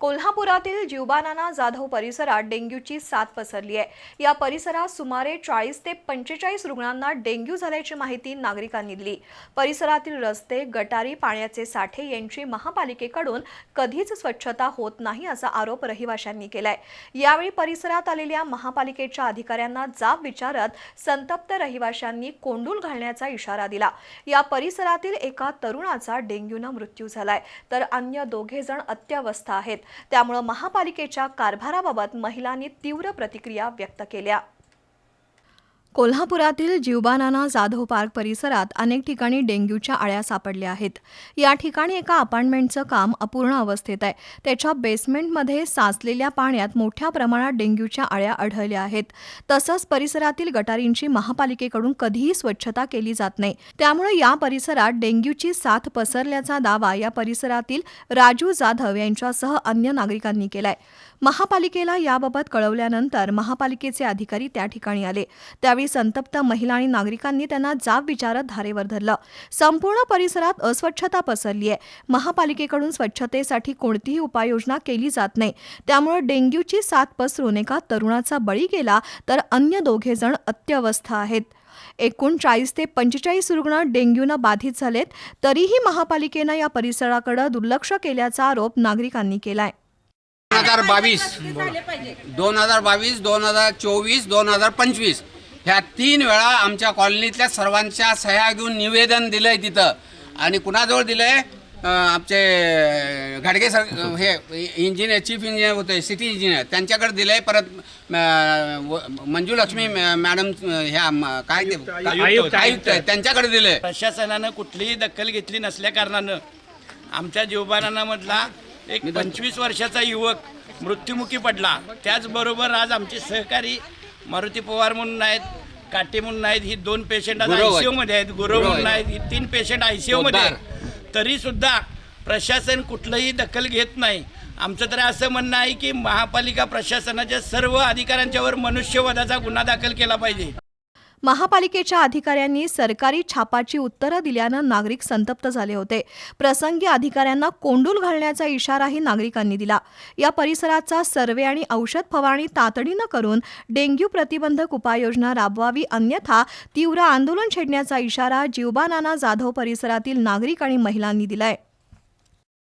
कोल्हापुरातील जीवबानाना जाधव परिसरात डेंग्यूची साथ पसरली आहे. या परिसरात सुमारे चाळीस ते पंचेचाळीस रुग्णांना डेंग्यू झाल्याची माहिती नागरिकांनी दिली. परिसरातील रस्ते गटारी पाण्याचे साठे यांची महापालिकेकडून कधीच स्वच्छता होत नाही असा आरोप रहिवाशांनी केलाय. यावेळी परिसरात आलेल्या महापालिकेच्या अधिकाऱ्यांना जाब विचारत संतप्त रहिवाशांनी कोंडूल घालण्याचा इशारा दिला. या परिसरातील एका तरुणाचा डेंग्यूनं मृत्यू झालाय. तर अन्य दोघे जण अत्यवस्था आहेत. त्यामुळं महापालिकेच्या कारभाराबाबत महिलांनी तीव्र प्रतिक्रिया व्यक्त केल्या. कोल्हापुरातील जीवबानाना जाधव पार्क परिसरात अनेक ठिकाणी डेंग्यूच्या आळ्या सापडल्या आहेत. या ठिकाणी एका अपार्टमेंटचं काम अपूर्ण अवस्थेत आहे. त्याच्या बेसमेंटमध्ये साचलेल्या पाण्यात मोठ्या प्रमाणात डेंग्यूच्या आळ्या आढळल्या आहेत. तसंच परिसरातील गटारींची महापालिकेकडून कधीही स्वच्छता केली जात नाही. त्यामुळे या परिसरात डेंग्यूची साथ पसरल्याचा दावा या परिसरातील राजू जाधव यांच्यासह अन्य नागरिकांनी केलाय. महापालिकेला याबाबत कळवल्यानंतर महापालिकेचे अधिकारी त्या ठिकाणी आले. त्यावेळी संतप्त महिला आणि नागरिकांनी त्यांना जाब विचारत धारेवर धरलं. संपूर्ण परिसरात अस्वच्छता पसरली आहे. महापालिकेकडून स्वच्छतेसाठी कोणतीही उपाययोजना केली जात नाही. त्यामुळे डेंग्यूची साथ पसरून एका तरुणाचा बळी गेला तर अन्य दोघे जण अत्यवस्था आहेत. एकूण चाळीस ते पंचेचाळीस रुग्ण डेंग्यूनं बाधित झालेत. तरीही महापालिकेनं या परिसराकडे दुर्लक्ष केल्याचा आरोप नागरिकांनी केलाय. दोन हजार बावीस दोन हजार बावीस दोन हजार चोवीस दोन हजार पंचवीस ह्या तीन वेळा आमच्या कॉलनीतल्या सर्वांच्या सह्या घेऊन निवेदन दिलंय तिथं. आणि कुणाजवळ दिलंय? आमचे घाडगे सर हे इंजिनियर चीफ इंजिनियर होते सिटी इंजिनियर त्यांच्याकडे दिलंय परत अं, व- मंजू लक्ष्मी मॅ- मॅडम ह्या काय ते? आयुक्त. त्यांच्याकडे दिलंय. प्रशासनानं कुठलीही दखल घेतली नसल्या कारणानं आमच्या जीवबानामधला एक पंचवीस वर्षाचा युवक मृत्युमुखी पडला. त्याचबरोबर आज आमचे सहकारी मारुती पवार म्हणून आहेत काटे म्हणून आहेत ही दोन पेशंट आज गुरव आहेत. आयसीयू मध्ये आहेत गुरव गुरव म्हणून आहेत. आहेत ही तीन पेशंट आयसीयू मध्ये आहेत तरी सुद्धा प्रशासन कुठलंही दखल घेत नाही आमचं तर असं म्हणणं आहे की महापालिका प्रशासनाच्या सर्व अधिकाऱ्यांच्यावर मनुष्यवधाचा गुन्हा दाखल केला पाहिजे महापालिकेच्या अधिकाऱ्यांनी सरकारी छापाची उत्तरं दिल्यानं नागरिक संतप्त झाले होते. प्रसंगी अधिकाऱ्यांना कोंडूल घालण्याचा इशाराही नागरिकांनी दिला. या परिसराचा सर्वे आणि औषध फवारणी तातडीनं करून डेंग्यू प्रतिबंधक उपाययोजना राबवावी अन्यथा तीव्र आंदोलन छेडण्याचा इशारा जीवबानाना जाधव परिसरातील नागरिक आणि महिलांनी दिलाय.